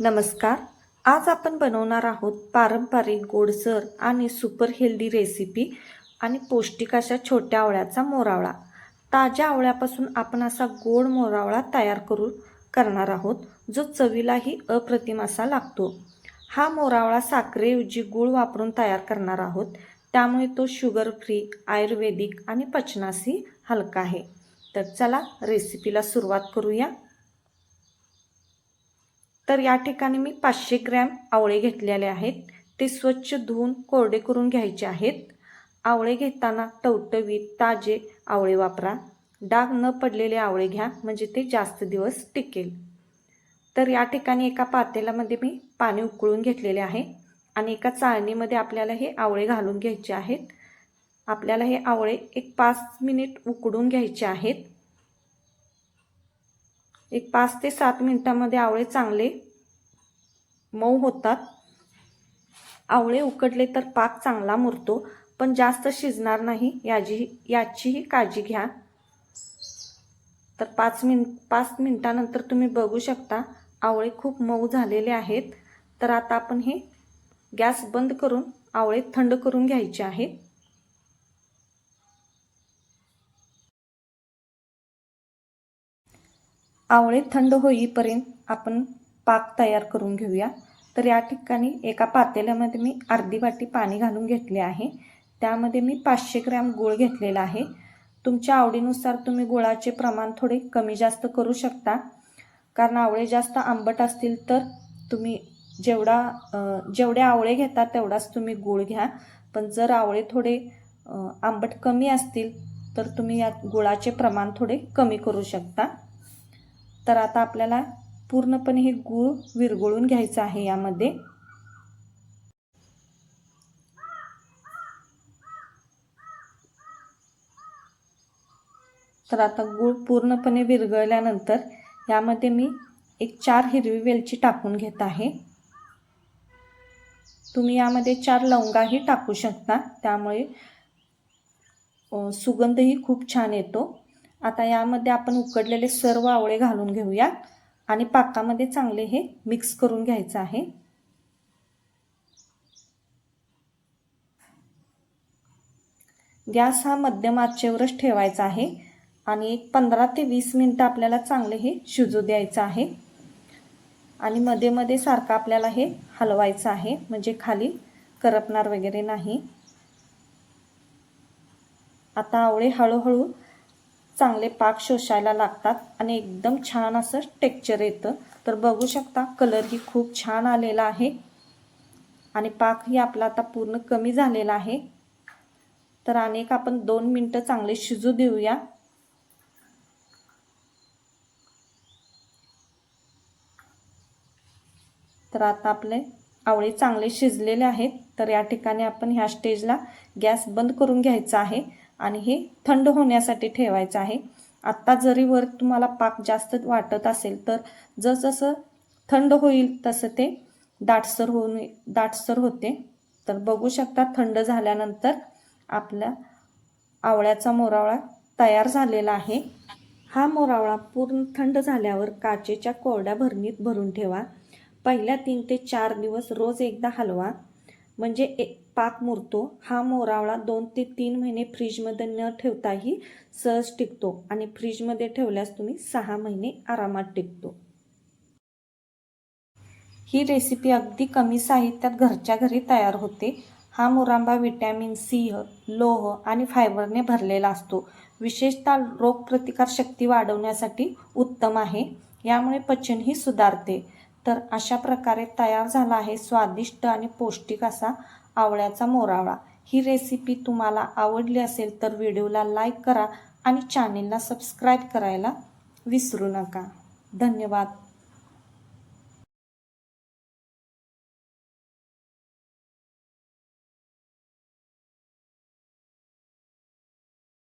नमस्कार. आज आपण बनवणार आहोत पारंपरिक गोडसर आणि सुपर हेल्दी रेसिपी आणि पौष्टिक अशा छोट्या आवळ्याचा मोरावळा. ताज्या आवळ्यापासून आपण असा गोड मोरावळा तयार करू करणार आहोत जो चवीलाही अप्रतिम असा लागतो. हा मोरावळा साखरेऐवजी गूळ वापरून तयार करणार आहोत. त्यामुळे तो शुगर फ्री आयुर्वेदिक आणि पचनासही हलका आहे. तर चला रेसिपीला सुरुवात करूया. तर या ठिकाणी मी पाचशे ग्रॅम आवळे घेतलेले आहेत. ते स्वच्छ धुवून कोरडे करून घ्यायचे आहेत. आवळे घेताना टवटवीत ताजे आवळे वापरा. डाग न पडलेले आवळे घ्या म्हणजे ते जास्त दिवस टिकेल. तर या ठिकाणी एका पातेल्यामध्ये मी पाणी उकळून घेतलेले आहे आणि एका चाळणीमध्ये आपल्याला हे आवळे घालून घ्यायचे आहेत. आपल्याला हे आवळे एक पाच मिनिट उकडून घ्यायचे आहेत. एक पाच ते सात मिनिटामध्ये आवळे चांगले मऊ होतात. आवळे उकडले तर पाक चांगला मुरतो पण जास्त शिजणार नाही. याची याचीही काळजी घ्या. तर पाच मिन पाच मिनटानंतर तुम्ही बघू शकता आवळे खूप मऊ झालेले आहेत. तर आता आपण हे गॅस बंद करून आवळे थंड करून घ्यायचे आहेत. आवळे थंड होईपर्यंत आपण पाक तयार करून घेऊया. तर या ठिकाणी एका पातेल्यामध्ये मी अर्धी वाटी पाणी घालून घेतले आहे. त्यामध्ये मी पाचशे ग्रॅम गूळ घेतलेला आहे. तुमच्या आवडीनुसार तुम्ही गुळाचे प्रमाण थोडे कमी जास्त करू शकता. कारण आवळे जास्त आंबट असतील तर तुम्ही जेवढा जेवढे आवळे घेता तेवढाच तुम्ही गूळ घ्या. पण जर आवळे थोडे आंबट कमी असतील तर तुम्ही यात गुळाचे प्रमाण थोडे कमी करू शकता. तर आता आपल्याला पूर्णपणे हे गूळ विरघळून घ्यायचं आहे यामध्ये. तर आता गूळ पूर्णपणे विरघळल्यानंतर यामध्ये मी एक चार हिरवी वेलची टाकून घेत आहे. तुम्ही यामध्ये चार लवंगाही टाकू शकता त्यामुळे सुगंधही खूप छान येतो. आता यामध्ये आपण उकडलेले सर्व आवळे घालून घेऊया आणि पाकामध्ये चांगले हे मिक्स करून घ्यायचं आहे. गॅस हा मध्यम आचेवरच ठेवायचा आहे आणि एक पंधरा ते वीस मिनटं आपल्याला चांगले हे शिजू द्यायचं आहे. आणि मध्ये मध्ये सारखं आपल्याला हे हलवायचं आहे म्हणजे खाली करपणार वगैरे नाही. आता आवळे हळूहळू चांगले पाक शोषायला लागतात आणि एकदम छान असं टेक्चर येतं. तर बघू शकता कलरही खूप छान आलेला आहे. आणि पाकही आपला आता पूर्ण कमी झालेला आहे. तर अनेक आपण दोन मिनटं चांगले शिजू देऊया. तर आता आपले आवळे चांगले शिजलेले आहेत. तर या ठिकाणी आपण ह्या स्टेजला गॅस बंद करून घ्यायचा आहे. आणि हे थंड होण्यासाठी ठेवायचं आहे. आत्ता जरी वर तुम्हाला पाक जास्त वाटत असेल तर जसजसं थंड होईल तसं ते दाटसर होऊन दाटसर होते. तर बघू शकता थंड झाल्यानंतर आपला आवळ्याचा मोरावळा तयार झालेला आहे. हा मोरावळा पूर्ण थंड झाल्यावर काचेच्या कोरड्या भरणीत भरून ठेवा. पहिल्या तीन ते चार दिवस रोज एकदा हलवा. म्हणजे एक पाक मुरतो. हा मोरावळा दोन ते तीन महिने फ्रीजमध्ये न ठेवताही सहज टिकतो आणि फ्रीजमध्ये ठेवल्यास तुम्ही सहा महिने आरामात टिकतो. ही रेसिपी अगदी कमी साहित्यात घरच्या घरी तयार होते. हा मुरांबा विटॅमिन सी लोह आणि फायबरने भरलेला असतो. विशेषतः रोगप्रतिकारशक्ती वाढवण्यासाठी उत्तम आहे. यामुळे पचनही सुधारते. तर अशा प्रकारे तयार झाला आहे स्वादिष्ट आणि पौष्टिक असा आवळ्याचा मोरावळा. ही रेसिपी तुम्हाला आवडली असेल तर व्हिडिओला लाईक करा आणि चॅनेलला सबस्क्राईब करायला विसरू नका. धन्यवाद.